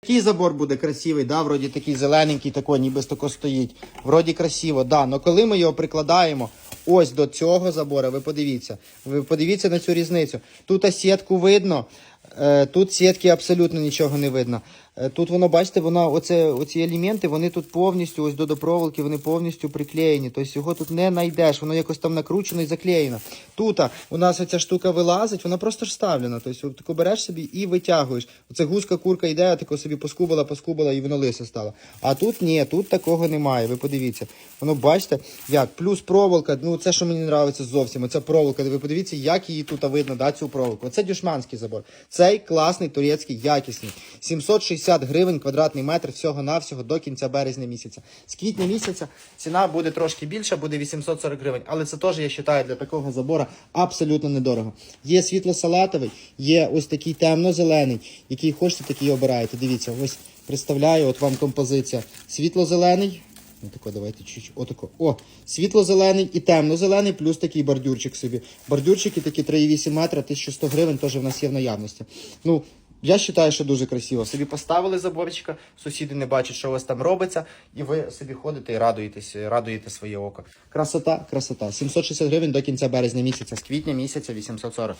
Такий забор буде красивий, да, вроді такий зелененький, такий, ніби тако стоїть. Вроді красиво, да. Но коли ми його прикладаємо ось до цього забора, ви подивіться, ви подивіться на цю різницю. Тут сітку видно, е, тут сітки абсолютно нічого не видно. Е, Тут воно, бачите, воно, оце, оці елементи, вони тут повністю, ось до, проволоки, вони повністю приклеєні. Тобто його тут не знайдеш, воно якось там накручено і заклеєно. Тут у нас оця штука вилазить, вона просто ж вставлена. Тобто тако береш собі і витягуєш. Оце гуска курка йде, а тако собі поскубала, поскубала і воно лисе стало. А тут ні, тут такого немає. Ви подивіться. Воно бачите, як плюс проволока. Ну це що мені подобається зовсім. Оця проволока. Ви подивіться, як її тут видно, да, цю проволоку. Оце дюшманський забор. Цей класний турецький, якісний. 760 гривень квадратний метр всього навсього до кінця березня місяця. З квітня місяця ціна буде трошки більша, буде 840 гривень. Але це теж я вважаю для такого забора абсолютно недорого. Є світло-салатовий, є ось такий темно-зелений, який хочете, такий обираєте. Дивіться, ось представляю, от вам композиція. Світло-зелений. Ну, тако, давайте чуть-чуть. Отако. О, світло-зелений і темно-зелений, плюс такий бордюрчик собі. Бордюрчики такі 3,8 метра, 1100 гривень теж в нас є в наявності. Ну, я вважаю, що дуже красиво. Собі поставили заборчика, сусіди не бачать, що у вас там робиться, і ви собі ходите і радуєтесь, радуєте своє око. Красота, красота. 760 гривень до кінця березня місяця, з квітня місяця 840.